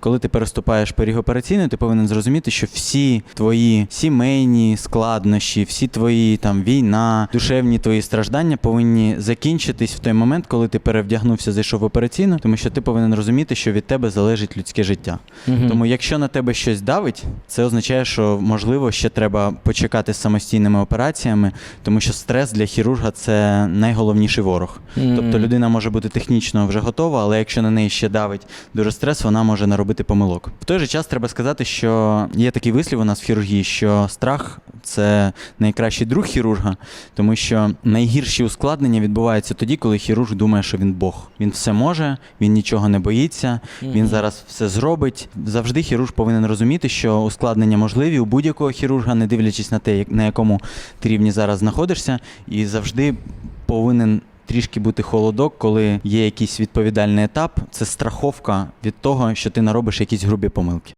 Коли ти переступаєш поріг операційної, ти повинен зрозуміти, що всі твої сімейні складнощі, всі твої там війна, душевні твої страждання повинні закінчитись в той момент, коли ти перевдягнувся, зайшов в операційну, тому що ти повинен розуміти, що від тебе залежить людське життя. Тому якщо на тебе щось давить, це означає, що можливо ще треба почекати з самостійними операціями, тому що стрес для хірурга це найголовніший ворог. Тобто людина може бути технічно вже готова, але якщо на неї ще давить дуже стрес, вона може наробити помилок. В той же час треба сказати, що є такий вислів у нас в хірургії, що страх це найкращий друг хірурга, тому що найгірші ускладнення відбуваються тоді, коли хірург думає, що він Бог. Він все може, він нічого не боїться, він зараз все зробить. Завжди хірург повинен розуміти, що ускладнення можливі у будь-якого хірурга, не дивлячись на те, на якому ти рівні зараз знаходишся, і завжди повинен. Трішки бути холодок, коли є якийсь відповідальний етап, це страховка від того, що ти наробиш якісь грубі помилки.